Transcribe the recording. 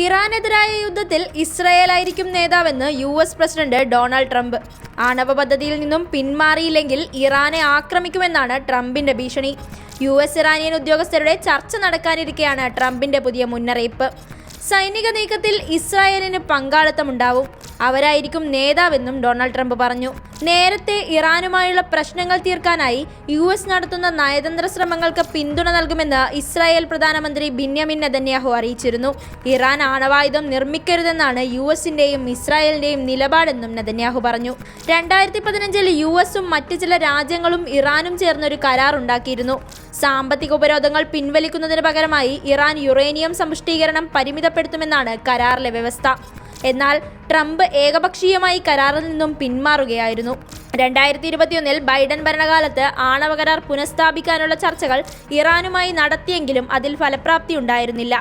ഇറാനെതിരായ യുദ്ധത്തിൽ ഇസ്രായേൽ ആയിരിക്കും നേതാവെന്ന് U S president Donald Trump. ആണവ പദ്ധതിയിൽ നിന്നും പിന്മാറിയില്ലെങ്കിൽ ഇറാനെ ആക്രമിക്കുമെന്നാണ് ട്രംപിന്റെ ഭീഷണി. യു എസ് ഇറാനിയൻ ഉദ്യോഗസ്ഥരുടെ ചർച്ച നടക്കാനിരിക്കെയാണ് ട്രംപിന്റെ പുതിയ മുന്നറിയിപ്പ്. സൈനിക നീക്കത്തിൽ ഇസ്രായേലിന് പങ്കാളിത്തമുണ്ടാവും. അവരായിരിക്കും നേതാവെന്നും ഡൊണാൾഡ് ട്രംപ് പറഞ്ഞു. നേരത്തെ ഇറാനുമായുള്ള പ്രശ്നങ്ങൾ തീർക്കാനായി യു എസ് നടത്തുന്ന നയതന്ത്ര ശ്രമങ്ങൾക്ക് പിന്തുണ നൽകുമെന്ന് ഇസ്രായേൽ പ്രധാനമന്ത്രി ബിന്യാമിൻ നെതന്യാഹു അറിയിച്ചിരുന്നു. ഇറാൻ ആണവായുധം നിർമ്മിക്കരുതെന്നാണ് യു എസിന്റെയും ഇസ്രായേലിന്റെയും നിലപാടെന്നും നെതന്യാഹു പറഞ്ഞു. രണ്ടായിരത്തി പതിനഞ്ചിൽ യു എസും മറ്റ് ചില രാജ്യങ്ങളും ഇറാനും ചേർന്നൊരു കരാർ ഉണ്ടാക്കിയിരുന്നു. സാമ്പത്തിക ഉപരോധങ്ങൾ പിൻവലിക്കുന്നതിന് പകരമായി ഇറാൻ യുറേനിയം സമ്പുഷ്ടീകരണം പരിമിതപ്പെടുത്തുമെന്നാണ് കരാറിലെ വ്യവസ്ഥ. എന്നാൽ ട്രംപ് ഏകപക്ഷീയമായി കരാറിൽ നിന്നും പിന്മാറുകയായിരുന്നു. രണ്ടായിരത്തി ഇരുപത്തിയൊന്നിൽ ബൈഡൻ ഭരണകാലത്ത് ആണവ കരാർ പുനഃസ്ഥാപിക്കാനുള്ള ചർച്ചകൾ ഇറാനുമായി നടത്തിയെങ്കിലും അതിൽ ഫലപ്രാപ്തി ഉണ്ടായിരുന്നില്ല